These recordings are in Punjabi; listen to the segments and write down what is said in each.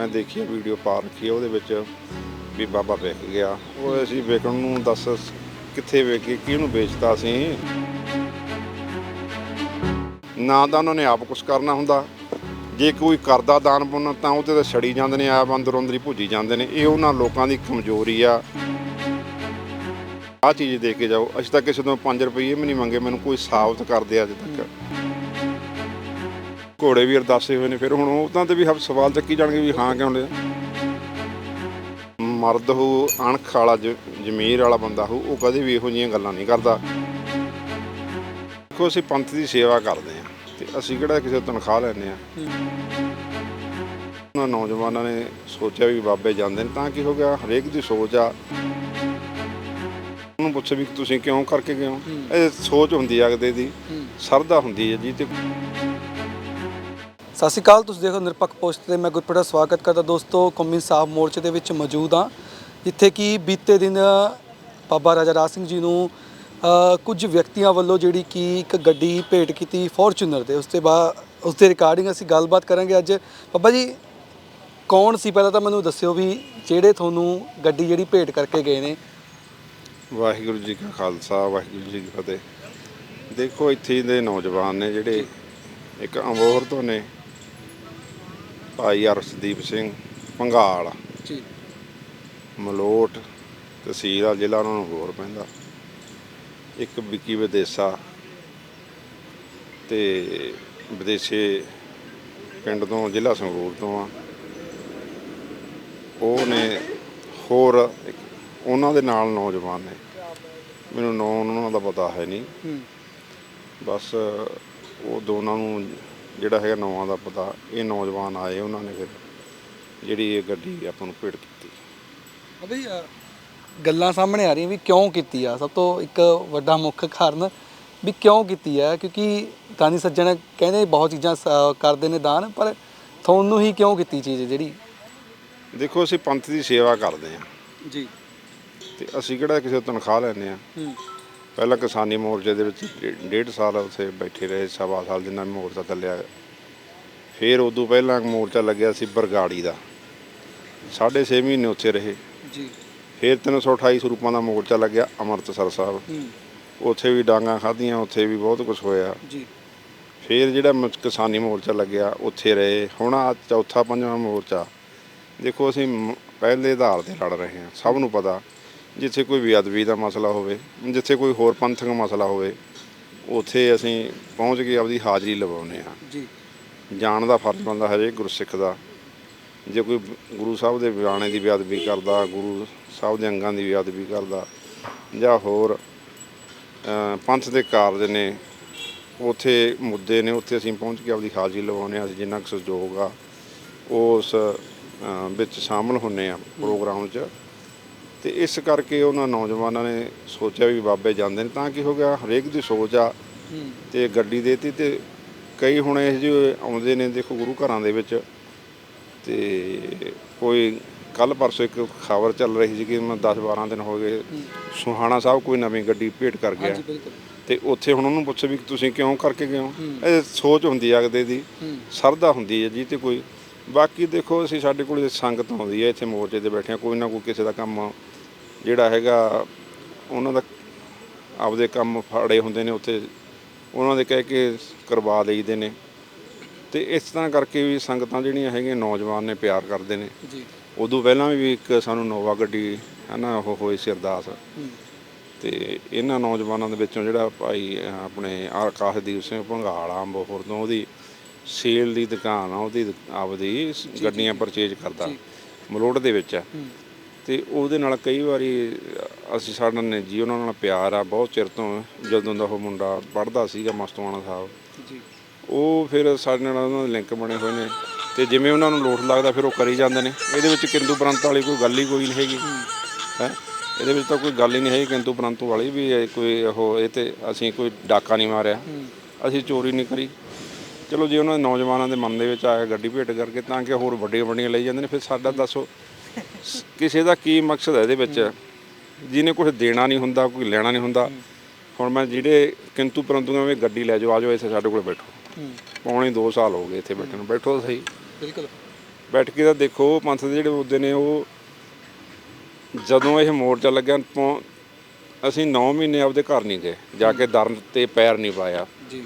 ਮੈਂ ਦੇਖੀ ਵੀਡੀਓ ਪਾ ਰੱਖੀ ਆ, ਉਹਦੇ ਵਿੱਚ ਵੀ ਬਾਬਾ ਵਿਕ ਗਿਆ। ਉਹ ਅਸੀਂ ਵਿਕਣ ਨੂੰ ਦੱਸ ਕਿੱਥੇ ਵੇਚੀ ਕਿਹਨੂੰ ਵੇਚਤਾ ਅਸੀਂ? ਨਾ ਤਾਂ ਉਹਨਾਂ ਨੇ ਆਪ ਕੁਝ ਕਰਨਾ ਹੁੰਦਾ। ਜੇ ਕੋਈ ਕਰਦਾ ਦਾਨ ਪੁੰਨ, ਤਾਂ ਉਹਤੇ ਤਾਂ ਛੜੀ ਜਾਂਦੇ ਨੇ, ਆਪ ਅੰਦਰੋਂ ਅੰਦਰੀ ਭੁੱਜੀ ਜਾਂਦੇ ਨੇ। ਇਹ ਉਹਨਾਂ ਲੋਕਾਂ ਦੀ ਕਮਜ਼ੋਰੀ ਆ। ਆਹ ਚੀਜ਼ ਦੇ ਕੇ ਜਾਓ। ਅਸੀਂ ਤਾਂ ਕਿਸੇ ਤੋਂ 5 ਰੁਪਏ ਵੀ ਨਹੀਂ ਮੰਗੇ, ਮੈਨੂੰ ਕੋਈ ਸਾਬਤ ਕਰਦੇ ਅੱਜ ਤੱਕ। ਘੋੜੇ ਵੀ ਅਰਦਾਸੇ ਹੋਏ ਨੇ ਫਿਰ ਹੁਣ ਉਹ ਤਾਂ ਵੀ ਹਫ ਸਵਾਲ ਚੱਕੀ ਜਾਣਗੇ ਵੀ ਹਾਂ ਕਿਉਂ ਲਿਆ ਮਰਦ ਹੋ ਅਣਖ ਵਾਲਾ ਜ਼ਮੀਰ ਵਾਲਾ ਬੰਦਾ ਹੋ ਉਹ ਕਦੇ ਵੀ ਇਹੋ ਜਿਹੀਆਂ ਗੱਲਾਂ ਨਹੀਂ ਕਰਦਾ। ਦੇਖੋ ਅਸੀਂ ਪੰਥ ਦੀ ਸੇਵਾ ਕਰਦੇ ਆ ਤੇ ਅਸੀਂ ਕਿਹੜਾ ਕਿਸੇ ਤਨਖਾਹ ਲੈਂਦੇ ਆ ਉਹਨਾਂ ਨੌਜਵਾਨਾਂ ਨੇ ਸੋਚਿਆ ਵੀ ਬਾਬੇ ਜਾਂਦੇ ਨੇ ਤਾਂ ਕੀ ਹੋ ਗਿਆ? ਹਰੇਕ ਦੀ ਸੋਚ ਆ। ਉਹਨੂੰ ਪੁੱਛੇ ਵੀ ਤੁਸੀਂ ਕਿਉਂ ਕਰਕੇ ਗਏ ਹੋ? ਇਹ ਸੋਚ ਹੁੰਦੀ ਆ ਅਗਦੇ ਦੀ। ਸਰਦਾ ਹੁੰਦੀ ਹੈ ਜੀ ਤੇ ਸਤਿ ਸ਼੍ਰੀ ਅਕਾਲ, ਤੁਸੀਂ ਦੇਖੋ ਨਿਰਪੱਖ ਪੋਸਟ ਤੇ ਮੈਂ ਗੁਰਪ੍ਰੀਤ ਦਾ ਸਵਾਗਤ ਕਰਦਾ ਦੋਸਤੋ, ਕੌਮੀ ਇਨਸਾਫ ਮੋਰਚੇ ਦੇ ਵਿੱਚ ਮੌਜੂਦ ਹਾਂ, ਜਿੱਥੇ ਕਿ ਬੀਤੇ ਦਿਨ ਬਾਬਾ ਰਾਜਾ ਰਾਜ ਸਿੰਘ ਜੀ ਨੂੰ ਕੁਝ ਵਿਅਕਤੀਆਂ ਵੱਲੋਂ ਜਿਹੜੀ ਕਿ ਇੱਕ ਗੱਡੀ ਭੇਟ ਕੀਤੀ ਫੋਰਚੂਨਰ ਤੇ ਉਸ ਤੇ ਬਾਅਦ ਉਸ ਦੇ ਰਿਕਾਰਡਿੰਗ ਅਸੀਂ ਗੱਲਬਾਤ ਕਰਾਂਗੇ ਅੱਜ। ਬਾਬਾ ਜੀ, ਕੌਣ ਸੀ? ਪਹਿਲਾਂ ਤਾਂ ਮੈਨੂੰ ਦੱਸਿਓ ਵੀ ਜਿਹੜੇ ਤੁਹਾਨੂੰ ਗੱਡੀ ਜਿਹੜੀ ਭੇਟ ਕਰਕੇ ਗਏ ਨੇ। ਵਾਹਿਗੁਰੂ ਜੀ ਕਾ ਖਾਲਸਾ, ਵਾਹਿਗੁਰੂ ਜੀ ਕੀ ਫਤਿਹ। ਦੇਖੋ, ਇੱਥੇ ਦੇ ਨੌਜਵਾਨ ਨੇ ਜਿਹੜੇ ਇੱਕ ਅਮੋਹਰ ਤੋਂ ਨੇ ਭਾਈ ਅਰਸ਼ਦੀਪ ਸਿੰਘ ਪੰਘਾਲ ਜੀ। ਮਲੋਟ ਤਹਿਸੀਲ ਆ ਜ਼ਿਲ੍ਹਾ ਉਹਨਾਂ ਨੂੰ ਹੋਰ ਪੈਂਦਾ। ਇੱਕ ਵਿੱਕੀ ਵਿਦੇਸਾ ਤੇ ਵਿਦੇਸ਼ੇ ਪਿੰਡ ਤੋਂ ਜ਼ਿਲ੍ਹਾ ਸੰਗਰੂਰ ਤੋਂ ਆ। ਉਹ ਨੇ ਹੋਰ ਉਹਨਾਂ ਦੇ ਨਾਲ ਨੌਜਵਾਨ ਨੇ। ਮੈਨੂੰ ਨਾਂ ਉਹਨਾਂ ਦਾ ਪਤਾ ਹੈ ਨਹੀਂ। ਬਸ ਉਹ ਦੋਨਾਂ ਨੂੰ ਜਿਹੜਾ ਹੈਗਾ ਨੌਵਾਂ ਦਾ ਪਤਾ ਇਹ ਨੌਜਵਾਨ ਆਏ ਉਹਨਾਂ ਨੇ ਫਿਰ ਜਿਹੜੀ ਇਹ ਗੱਡੀ ਆਪਾਂ ਨੂੰ ਭੇਟ ਕੀਤੀ। ਬਾਬਾ ਜੀ ਅ, ਗੱਲਾਂ ਸਾਹਮਣੇ ਆ ਰਹੀਆਂ ਵੀ ਕਿਉਂ ਕੀਤੀ ਆ? ਸਭ ਤੋਂ ਇੱਕ ਵੱਡਾ ਮੁੱਖ ਕਾਰਨ ਵੀ ਕਿਉਂ ਕੀਤੀ ਆ? ਕਿਉਂਕਿ ਦਾਨੀ ਸੱਜਣ ਕਹਿੰਦੇ ਬਹੁਤ ਚੀਜ਼ਾਂ ਸ- ਕਰਦੇ ਨੇ ਦਾਨ ਪਰ ਤੁਹਾਨੂੰ ਹੀ ਕਿਉਂ ਕੀਤੀ ਚੀਜ਼ ਜਿਹੜੀ? ਦੇਖੋ ਅਸੀਂ ਪੰਥ ਦੀ ਸੇਵਾ ਕਰਦੇ ਆ ਜੀ। ਤੇ ਅਸੀਂ ਕਿਹੜਾ ਕਿਸੇ ਤੋਂ ਤਨਖਾਹ ਲੈਂਦੇ ਆ ਹੂੰ। ਪਹਿਲਾਂ ਕਿਸਾਨੀ ਮੋਰਚੇ ਦੇ ਵਿੱਚ ਡੇ- ਡੇਢ ਸਾਲ ਉੱਥੇ ਬੈਠੇ ਰਹੇ ਸਵਾ ਸਾਲ ਜਿੰਨਾ ਵੀ ਮੋਰਚਾ ਚੱਲਿਆ। ਫਿਰ ਉਦੋਂ ਪਹਿਲਾਂ ਮੋਰਚਾ ਲੱਗਿਆ ਸੀ ਬਰਗਾੜੀ ਦਾ। ਸਾਢੇ ਛੇ ਮਹੀਨੇ ਉੱਥੇ ਰਹੇ। ਜੀ। ਫਿਰ 328 ਸਰੂਪਾਂ ਦਾ ਮੋਰਚਾ ਲੱਗਿਆ ਅੰਮ੍ਰਿਤਸਰ ਸਾਹਿਬ। ਹੂੰ। ਉੱਥੇ ਵੀ ਡਾਂਗਾ ਖਾਧੀਆਂ ਉੱਥੇ ਵੀ ਬਹੁਤ ਕੁਝ ਹੋਇਆ। ਜੀ। ਫਿਰ ਜਿਹੜਾ ਮ- ਕਿਸਾਨੀ ਮੋਰਚਾ ਲੱਗਿਆ ਉੱਥੇ ਰਹੇ। ਹੁਣ ਆ ਚੌਥਾ ਪੰਜਵਾਂ ਮੋਰਚਾ। ਦੇਖੋ ਅਸੀਂ ਮ- ਪਹਿਲੇ ਆਧਾਰ ਤੇ ਲੜ ਰਹੇ ਹਾਂ ਸਭ ਨੂੰ ਪਤਾ। ਜਿੱਥੇ ਕੋਈ ਬੇਅਦਬੀ ਦਾ ਮਸਲਾ ਹੋਵੇ ਜਿੱਥੇ ਕੋਈ ਹੋਰ ਪੰਥਕ ਮਸਲਾ ਹੋਵੇ ਉੱਥੇ ਅਸੀਂ ਪਹੁੰਚ ਕੇ ਆਪਦੀ ਹਾਜ਼ਰੀ ਲਵਾਉਂਦੇ ਹਾਂ। ਜੀ। ਜਾਣ ਦਾ ਫਰਜ਼ ਬਣਦਾ ਹਰੇਕ ਗੁਰਸਿੱਖ ਦਾ। ਜੇ ਕੋਈ ਗੁਰੂ ਸਾਹਿਬ ਦੇ ਬਿਆਨੇ ਦੀ ਬੇਅਦਬੀ ਕਰਦਾ ਗੁਰੂ ਸਾਹਿਬ ਦੇ ਅੰਗਾਂ ਦੀ ਬੇਅਦਬੀ ਕਰਦਾ ਜਾਂ ਹੋਰ ਪੰਥ ਦੇ ਕਾਰਜ ਨੇ ਉੱਥੇ ਮੁੱਦੇ ਨੇ ਉੱਥੇ ਅਸੀਂ ਪਹੁੰਚ ਕੇ ਆਪਦੀ ਹਾਜ਼ਰੀ ਲਵਾਉਂਦੇ ਹਾਂ ਅਸੀਂ ਜਿੰਨਾ ਕੁ ਸਹਿਯੋਗ ਆ ਉਸ ਵਿੱਚ ਸ਼ਾਮਲ ਹੁੰਨੇ ਆ ਪ੍ਰੋਗਰਾਮ 'ਚ। ਤੇ ਇਸ ਕਰਕੇ ਉਹਨਾਂ ਨੌਜਵਾਨਾਂ ਨੇ ਸੋਚਿਆ ਵੀ ਬਾਬੇ ਜਾਂਦੇ ਨੇ ਤਾਂ ਕੀ ਹੋ ਗਿਆ? ਹਰੇਕ ਦੀ ਸੋਚ ਆ ਤੇ ਗੱਡੀ ਦੇਤੀ ਤੇ ਕਈ ਹੁਣ ਇਹ ਜਿਹੇ ਆਉਂਦੇ ਨੇ ਦੇਖੋ ਗੁਰੂ ਘਰਾਂ ਦੇ ਵਿੱਚ ਤੇ ਕੋਈ ਕੱਲ ਪਰਸੋਂ ਇੱਕ ਖਬਰ ਚੱਲ ਰਹੀ ਸੀ ਕਿ ਮੈਂ 10 12 ਦਿਨ ਹੋ ਗਏ ਸੁਹਾਣਾ ਸਾਹਿਬ ਕੋਈ ਨਵੀਂ ਗੱਡੀ ਭੇਟ ਕਰ ਗਿਆ। ਤੇ ਉੱਥੇ ਹੁਣ ਉਹਨੂੰ ਪੁੱਛੇ ਵੀ ਤੁਸੀਂ ਕਿਉਂ ਕਰਕੇ ਗਏ ਹੋ। ਇਹ ਸੋਚ ਹੁੰਦੀ ਆ ਅਗਦੇ ਦੀ ਸਰਦਾ ਹੁੰਦੀ ਹੈ ਜੀ ਤੇ ਕੋਈ। ਬਾਕੀ ਦੇਖੋ ਅਸੀਂ ਸਾਡੇ ਕੋਲ ਸੰਗਤ ਆਉਂਦੀ ਹੈ ਇੱਥੇ ਮੋਰਚੇ ਤੇ ਬੈਠਿਆਂ ਕੋਈ ਨਾ ਕੋਈ ਕਿਸੇ ਦਾ ਕੰਮ ਜਿਹੜਾ ਹੈਗਾ ਉਹਨਾਂ ਦਾ ਆਪਦੇ ਕੰਮ ਫਾੜੇ ਹੁੰਦੇ ਨੇ ਉੱਥੇ। ਉਹਨਾਂ ਦੇ ਕਹਿ ਕੇ ਕਰਵਾ ਲਈਦੇ ਨੇ। ਤੇ ਇਸ ਤਰ੍ਹਾਂ ਕਰਕੇ ਵੀ ਸੰਗਤਾਂ ਜਿਹੜੀਆਂ ਹੈਗੀਆਂ ਨੌਜਵਾਨ ਨੇ ਪਿਆਰ ਕਰਦੇ ਨੇ। ਜੀ। ਉਦੋਂ ਪਹਿਲਾਂ ਵੀ ਇੱਕ ਸਾਨੂੰ ਨੋਵਾ ਗੱਡੀ ਹਨਾ ਉਹ ਹੋਈ ਸੀ ਅਰਦਾਸ। ਹੂੰ। ਤੇ ਇਹਨਾਂ ਨੌਜਵਾਨਾਂ ਦੇ ਵਿੱਚੋਂ ਜਿਹੜਾ ਭਾਈ ਆਪਣੇ ਆਕਾਸ਼ਦੀਪ ਸਿੰਘ ਭੰਗਾਲਾ ਅੰਬੋਹਰ ਤੋਂ ਉਹਦੀ ਸੇਲ ਦੀ ਦੁਕਾਨ ਆ ਉਹਦੀ ਆਪਦੀ ਗੱਡੀਆਂ ਪਰਚੇਜ ਕਰਦਾ। ਮਲੋਟ ਦੇ ਵਿੱਚ ਆ। ਤੇ ਉਹਦੇ ਨਾਲ ਕਈ ਵਾਰੀ ਅਸੀਂ ਸਾਡਾ ਨੇ ਜੀ ਉਹਨਾਂ ਨਾਲ ਪਿਆਰ ਆ ਬਹੁਤ ਚਿਰ ਤੋਂ ਜਦੋਂ ਦਾ ਉਹ ਮੁੰਡਾ ਪੜ੍ਹਦਾ ਸੀਗਾ ਮਸਤਵਾਣਾ ਸਾਹਿਬ। ਜੀ। ਉਹ ਫਿਰ ਸਾਡੇ ਨਾਲ ਉਹਨਾਂ ਦੇ ਲਿੰਕ ਬਣੇ ਹੋਏ ਨੇ ਤੇ ਜਿਵੇਂ ਉਹਨਾਂ ਨੂੰ ਲੋਟ ਲੱਗਦਾ ਫਿਰ ਉਹ ਕਰੀ ਜਾਂਦੇ ਨੇ। ਇਹਦੇ ਵਿੱਚ ਕਿੰਦੂ ਪ੍ਰੰਤ ਵਾਲੀ ਕੋਈ ਗੱਲ ਹੀ ਕੋਈ ਨਹੀਂ ਹੈਗੀ। ਹੈ। ਇਹਦੇ ਵਿੱਚ ਤਾਂ ਕੋਈ ਗੱਲ ਹੀ ਨਹੀਂ ਹੈਗੀ। ਕਿੰਦੂ ਪ੍ਰੰਤੂ ਵਾਲੀ ਵੀ ਕੋਈ ਉਹ ਇਹ ਤੇ ਅਸੀਂ ਕੋਈ ਡਾਕਾ ਨਹੀਂ ਮਾਰਿਆ। ਅਸੀਂ ਚੋਰੀ ਨਹੀਂ ਕਰੀ। ਚਲੋ ਜੇ ਉਹਨਾਂ ਦੇ ਨੌਜਵਾਨਾਂ ਦੇ ਮਨ ਦੇ ਵਿੱਚ ਆਇਆ ਗੱਡੀ ਭੇਟ ਕਰਕੇ ਤਾਂ ਕਿ ਹੋਰ ਵੱਡੀਆਂ ਵੱਡੀਆਂ ਲਈ ਜਾਂਦੇ ਨੇ ਫਿਰ ਸਾਡਾ ਦੱਸੋ ਕਿਸੇ ਦਾ ਕੀ ਮਕਸਦ ਹੈ ਇਹਦੇ ਵਿੱਚ? ਜਿਹਨੇ ਕੁਝ ਦੇਣਾ ਨਹੀਂ ਹੁੰਦਾ ਕੋਈ ਲੈਣਾ ਨਹੀਂ ਹੁੰਦਾ। ਹੁਣ ਮੈਂ ਜਿਹੜੇ ਕਿੰਤੂ ਪਰੰਤੂ ਵਿੱਚ ਗੱਡੀ ਲੈ ਜਾਓ ਆ ਜਾਓ ਇੱਥੇ ਸਾਡੇ ਕੋਲ ਬੈਠੋ। ਪੌਣੇ 2 ਸਾਲ ਹੋ ਗਏ ਇੱਥੇ ਬੈਠੇ ਨੂੰ। ਬੈਠੋ ਤਾਂ ਸਹੀ ਬਿਲਕੁਲ। ਬੈਠ ਕੇ ਤਾਂ ਦੇਖੋ ਪੰਥ ਦੇ ਜਿਹੜੇ ਮੁੱਦੇ ਨੇ ਉਹ ਜਦੋਂ ਇਹ ਮੋਰਚਾ ਲੱਗਿਆ ਅਸੀਂ 9 ਮਹੀਨੇ ਆਪਦੇ ਘਰ ਨਹੀਂ ਗਏ। ਜਾ ਕੇ ਦਰ ਤੇ ਪੈਰ ਨਹੀਂ ਪਾਇਆ। ਜੀ।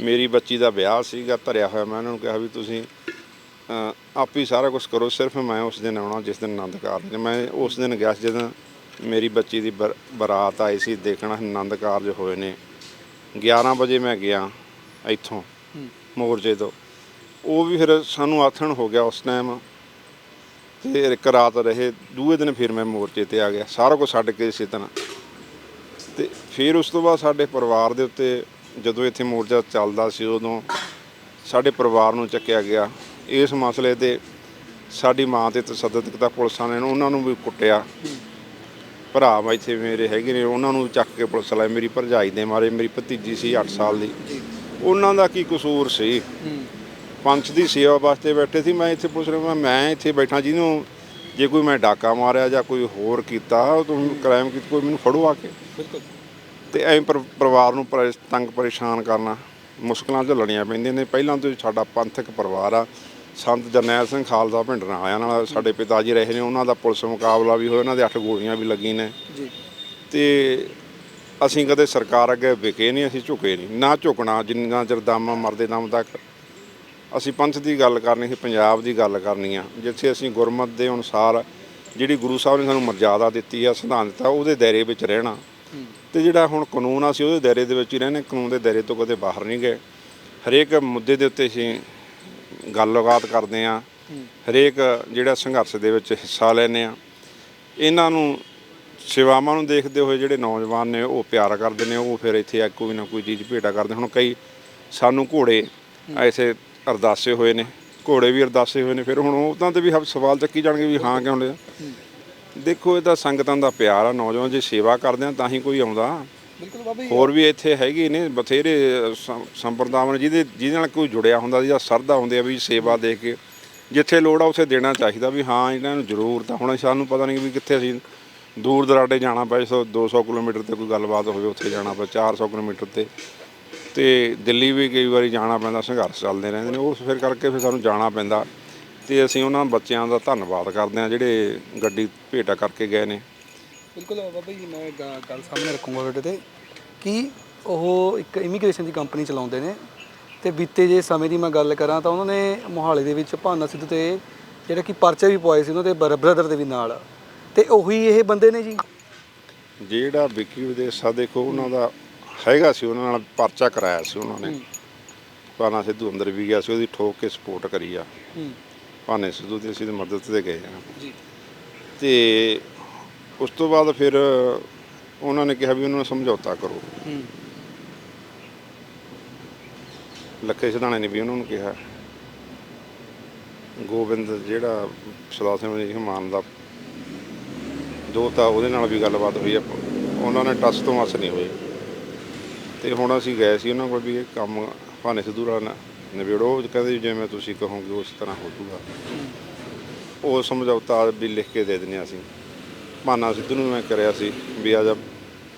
ਮੇਰੀ ਬੱਚੀ ਦਾ ਵਿਆਹ ਸੀਗਾ ਧਰਿਆ ਹੋਇਆ ਮੈਂ ਉਹਨਾਂ ਨੂੰ ਕਿਹਾ ਵੀ ਤੁਸੀਂ ਆਪ ਹੀ ਸਾਰਾ ਕੁਝ ਕਰੋ ਸਿਰਫ ਮੈਂ ਉਸ ਦਿਨ ਆਉਣਾ ਜਿਸ ਦਿਨ ਆਨੰਦ ਕਾਰਜ ਮੈਂ ਉਸ ਦਿਨ ਗਿਆ ਸੀ ਜਦੋਂ ਮੇਰੀ ਬੱਚੀ ਦੀ ਬਰ- ਬਰਾਤ ਆਈ ਸੀ ਦੇਖਣਾ ਆਨੰਦ ਕਾਰਜ ਹੋਏ ਨੇ। 11 ਵਜੇ ਮੈਂ ਗਿਆ ਇੱਥੋਂ ਹੂੰ। ਮੋਰਚੇ ਤੋਂ। ਉਹ ਵੀ ਫਿਰ ਸਾਨੂੰ ਆਥਣ ਹੋ ਗਿਆ ਉਸ ਟਾਈਮ ਤੇ ਇੱਕ ਰਾਤ ਰਹੇ ਦੂਏ ਦਿਨ ਫਿਰ ਮੈਂ ਮੋਰਚੇ ਤੇ ਆ ਗਿਆ ਸਾਰਾ ਕੁਝ ਛੱਡ ਕੇ ਇਸੇ ਤਰ੍ਹਾਂ। ਤੇ ਫਿਰ ਉਸ ਤੋਂ ਬਾਅਦ ਸਾਡੇ ਪਰਿਵਾਰ ਦੇ ਉੱਤੇ ਜਦੋਂ ਇੱਥੇ ਮੋਰਚਾ ਚੱਲਦਾ ਸੀ ਉਦੋਂ ਸਾਡੇ ਪਰਿਵਾਰ ਨੂੰ ਚੱਕਿਆ ਗਿਆ। ਇਸ ਮਸਲੇ ਤੇ ਸਾਡੀ ਮਾਂ ਤੇ ਤਸੱਦਦ ਕੀਤਾ ਪੁਲਿਸਾਂ ਨੇ ਉਹਨਾਂ ਨੂੰ ਵੀ ਕੁੱਟਿਆ। ਭਰਾ ਇੱਥੇ ਮੇਰੇ ਹੈਗੇ ਨੇ ਉਹਨਾਂ ਨੂੰ ਚੱਕ ਕੇ ਪੁਲਿਸ ਲਾਏ। ਮੇਰੀ ਭਰਜਾਈ ਦੇ ਮਾਰੇ ਮੇਰੀ ਭਤੀਜੀ ਸੀ 8 ਸਾਲ ਦੀ। ਉਹਨਾਂ ਦਾ ਕੀ ਕਸੂਰ ਸੀ? ਪੰਚ ਦੀ ਸੇਵਾ ਵਾਸਤੇ ਬੈਠੇ ਸੀ ਮੈਂ ਇੱਥੇ ਪੁੱਛ ਰਿਹਾ ਮੈਂ ਇੱਥੇ ਬੈਠਾ ਜਿਹਨੂੰ ਜੇ ਕੋਈ ਮੈਂ ਡਾਕਾ ਮਾਰਿਆ ਜਾਂ ਕੋਈ ਹੋਰ ਕੀਤਾ ਤੂੰ ਕ੍ਰਾਈਮ ਕੀਤਾ ਕੋਈ ਮੈਨੂੰ ਫੜੋ ਆ ਕੇ। ਤੇ ਐਂ ਪਰ- ਪਰਿਵਾਰ ਨੂੰ ਤੰਗ ਪਰੇਸ਼ਾਨ ਕਰਨਾ। ਮੁਸ਼ਕਲਾਂ ਝੱਲਣੀਆਂ ਪੈਂਦੀਆਂ ਨੇ। ਪਹਿਲਾਂ ਤੋਂ ਸਾਡਾ ਪੰਥਕ ਪਰਿਵਾਰ ਆ। ਸੰਤ ਜਰਨੈਲ ਸਿੰਘ ਖਾਲਸਾ ਪਿੰਡ ਆਇਆ ਨਾਲ ਸਾਡੇ ਪਿਤਾ ਜੀ ਰਹੇ ਨੇ ਉਹਨਾਂ ਦਾ ਪੁਲਿਸ ਮੁਕਾਬਲਾ ਵੀ ਹੋਇਆ ਉਹਨਾਂ ਦੇ 8 ਗੋਲੀਆਂ ਵੀ ਲੱਗੀਆਂ ਨੇ। ਜੀ। ਤੇ ਅਸੀਂ ਕਦੇ ਸਰਕਾਰ ਅੱਗੇ ਵਿਕੇ ਨਹੀਂ ਅਸੀਂ ਝੁਕੇ ਨਹੀਂ ਨਾ ਝੁਕਣਾ ਜਿੰਨਾ ਚਿਰ ਦਮ ਮਰਦੇ ਦਮ ਤੱਕ। ਅਸੀਂ ਪੰਥ ਦੀ ਗੱਲ ਕਰਨੀ ਸੀ ਪੰਜਾਬ ਦੀ ਗੱਲ ਕਰਨੀ ਆ ਜਿੱਥੇ ਅਸੀਂ ਗੁਰਮਤ ਦੇ ਅਨੁਸਾਰ ਜਿਹੜੀ ਗੁਰੂ ਸਾਹਿਬ ਨੇ ਸਾਨੂੰ ਮਰਜ਼ਾਦਾ ਦਿੱਤੀ ਆ ਸੰਵਿਧਾਨ ਦਿੱਤਾ ਉਹਦੇ ਦਾਇਰੇ ਵਿੱਚ ਰਹਿਣਾ। ਤੇ ਜਿਹੜਾ ਹੁਣ ਕਾਨੂੰਨ ਆ ਅਸੀਂ ਉਹਦੇ ਦਾਇਰੇ ਦੇ ਵਿੱਚ ਹੀ ਰਹਿੰਦੇ ਕਾਨੂੰਨ ਦੇ ਦਾਇਰੇ ਤੋਂ ਕਦੇ ਬਾਹਰ ਨਹੀਂ ਗਏ। ਹਰੇਕ ਮੁੱਦੇ ਦੇ ਉੱਤੇ ਅਸੀਂ ਗੱਲਬਾਤ ਕਰਦੇ ਆ ਹਰੇਕ ਜਿਹੜਾ ਸੰਘਰਸ਼ ਦੇ ਵਿੱਚ ਹਿੱਸਾ ਲੈਂਦੇ ਆ ਇਹਨਾਂ ਨੂੰ ਸੇਵਾਵਾਂ ਨੂੰ ਦੇਖਦੇ ਹੋਏ ਜਿਹੜੇ ਨੌਜਵਾਨ ਨੇ, ਉਹ ਪਿਆਰ ਕਰਦੇ ਨੇ। ਉਹ ਫਿਰ ਇੱਥੇ ਆ ਕੋਈ ਨਾ ਕੋਈ ਚੀਜ਼ ਭੇਟਾ ਕਰਦੇ ਹੁਣ ਕਈ ਸਾਨੂੰ ਘੋੜੇ ਐਸੇ ਅਰਦਾਸੇ ਹੋਏ ਨੇ। ਘੋੜੇ ਵੀ ਅਰਦਾਸੇ ਹੋਏ ਨੇ। ਫਿਰ ਹੁਣ ਉਹਨਾਂ ਤੇ ਵੀ ਹੱਥ ਸਵਾਲ ਚੱਕੀ ਜਾਣਗੇ ਵੀ ਹਾਂ ਕਿਉਂ ਲਿਆ। ਦੇਖੋ, ਇਹ ਤਾਂ ਸੰਗਤਾਂ ਦਾ ਪਿਆਰ ਆ। ਨੌਜਵਾਨ ਜੇ ਸੇਵਾ ਕਰਦੇ ਆ, ਤਾਂ ਹੀ ਕੋਈ ਆਉਂਦਾ। ਬਿਲਕੁਲ ਬਾਬਾ ਜੀ। ਹੋਰ ਵੀ ਇੱਥੇ ਹੈਗੇ ਨੇ, ਬਥੇਰੇ ਸੰ- ਸੰਪਰਦਾਵਾਂ ਨੇ ਜਿਹਦੇ ਜਿਹਦੇ ਨਾਲ ਕੋਈ ਜੁੜਿਆ ਹੁੰਦਾ, ਜਿਹਦਾ ਸਰਦਾ ਹੁੰਦੇ ਆ ਵੀ ਸੇਵਾ ਦੇ ਕੇ। ਜਿੱਥੇ ਲੋੜ ਆ, ਉੱਥੇ ਦੇਣਾ ਚਾਹੀਦਾ ਵੀ ਹਾਂ, ਇਹਨਾਂ ਨੂੰ ਜ਼ਰੂਰਤ ਆ ਹੁਣ ਸਾਨੂੰ ਪਤਾ ਨਹੀਂ ਵੀ ਕਿੱਥੇ ਅਸੀਂ ਦੂਰ ਦਰਾਡੇ ਜਾਣਾ ਪਏ, ਸੋ 200 ਕਿਲੋਮੀਟਰ ਤੇ ਕੋਈ ਗੱਲਬਾਤ ਹੋਵੇ, ਉੱਥੇ ਜਾਣਾ ਪਏ 400 ਕਿਲੋਮੀਟਰ ਤੇ। ਤੇ ਦਿੱਲੀ ਵੀ ਕਈ ਵਾਰੀ ਜਾਣਾ ਪੈਂਦਾ, ਸੰਘਰਸ਼ ਚੱਲਦੇ ਰਹਿੰਦੇ ਨੇ, ਉਸ ਫਿਰ ਕਰਕੇ ਫਿਰ ਸਾਨੂੰ ਜਾਣਾ ਪੈਂਦਾ। ਤੇ ਅਸੀਂ ਉਹਨਾਂ ਬੱਚਿਆਂ ਦਾ ਧੰਨਵਾਦ ਕਰਦੇ ਹਾਂ, ਜਿਹੜੇ ਗੱਡੀ ਭੇਟਾ ਕਰਕੇ ਗਏ ਨੇ। ਬਿਲਕੁਲ ਬਾਬਾ ਜੀ ਮੈਂ ਗ- ਗੱਲ ਸਾਹਮਣੇ ਰੱਖੂੰਗਾ ਤੁਹਾਡੇ ਤੇ ਕਿ ਉਹ ਇੱਕ ਇਮੀਗ੍ਰੇਸ਼ਨ ਦੀ ਕੰਪਨੀ ਚਲਾਉਂਦੇ ਨੇ ਤੇ ਬੀਤੇ ਜੇ ਸਮੇਂ ਦੀ ਮੈਂ ਗੱਲ ਕਰਾਂ ਤਾਂ ਉਹਨਾਂ ਨੇ ਮੋਹਾਲੀ ਦੇ ਵਿੱਚ ਭਾਨਾ ਸਿੱਧੂ ਤੇ ਜਿਹੜਾ ਕਿ ਪਰਚੇ ਵੀ ਪਵਾਏ ਸੀ ਉਹਨਾਂ ਦੇ ਬ੍ਰਦਰ ਦੇ ਵੀ ਨਾਲ ਤੇ ਉਹੀ ਇਹ ਬੰਦੇ ਨੇ ਜੀ। ਜਿਹੜਾ ਵਿੱਕੀ ਵਿਦੇਸ਼ਾ ਦੇਖੋ ਉਹਨਾਂ ਦਾ ਹੈਗਾ ਸੀ ਉਹਨਾਂ ਨਾਲ ਪਰਚਾ ਕਰਾਇਆ ਸੀ ਉਹਨਾਂ ਨੇ। ਪਾਨਾ ਸਿੱਧੂ ਅੰਦਰ ਵੀ ਗਿਆ ਸੀ ਉਹਦੀ ਠੋਕ ਕੇ ਸਪੋਰਟ ਕਰੀ ਆ। ਹੂੰ। ਭਾਨੇ ਸਿੱਧੂ ਦੀ ਅਸੀਂ ਮਦਦ ਤੇ ਗਏ ਆ। ਜੀ। ਤੇ ਉਸ ਤੋਂ ਬਾਅਦ ਫਿਰ ਉਹਨਾਂ ਨੇ ਕਿਹਾ ਵੀ ਉਹਨਾਂ ਨੂੰ ਸਮਝੌਤਾ ਕਰੋ। ਹੂੰ। ਲੱਖੇ ਸਿਧਾਣੇ ਨੇ ਵੀ ਉਹਨਾਂ ਨੂੰ ਕਿਹਾ। ਗੋਬਿੰਦ ਜਿਹੜਾ ਸਦਾ ਸਿੰਘ ਜੀ ਹਮਾਨ ਦਾ ਦੋ ਤਾਂ ਉਹਦੇ ਨਾਲ ਵੀ ਗੱਲਬਾਤ ਹੋਈ ਆ। ਉਹਨਾਂ ਨੇ ਟਸ ਤੋਂ ਮਸ ਨਹੀਂ ਹੋਏ। ਤੇ ਹੁਣ ਅਸੀਂ ਗਏ ਸੀ ਉਹਨਾਂ ਕੋਲ ਵੀ ਇਹ ਕੰਮ ਭਾਨੇ ਸਿੱਧੂਰਾ ਨਾਲ ਨਿਬੇੜੋ। ਕਹਿੰਦੇ ਜਿਵੇਂ ਤੁਸੀਂ ਕਹੋਗੇ ਉਸ ਤਰ੍ਹਾਂ ਹੋ ਜਾਊਗਾ। ਉਹ ਸਮਝੌਤਾ ਵੀ ਲਿਖ ਕੇ ਦੇ ਹਾਂ ਅਸੀਂ। ਭਾਨਾ ਸਿੱਧੂ ਨੂੰ ਮੈਂ ਕਰਿਆ ਸੀ ਵੀ ਆ ਜਾ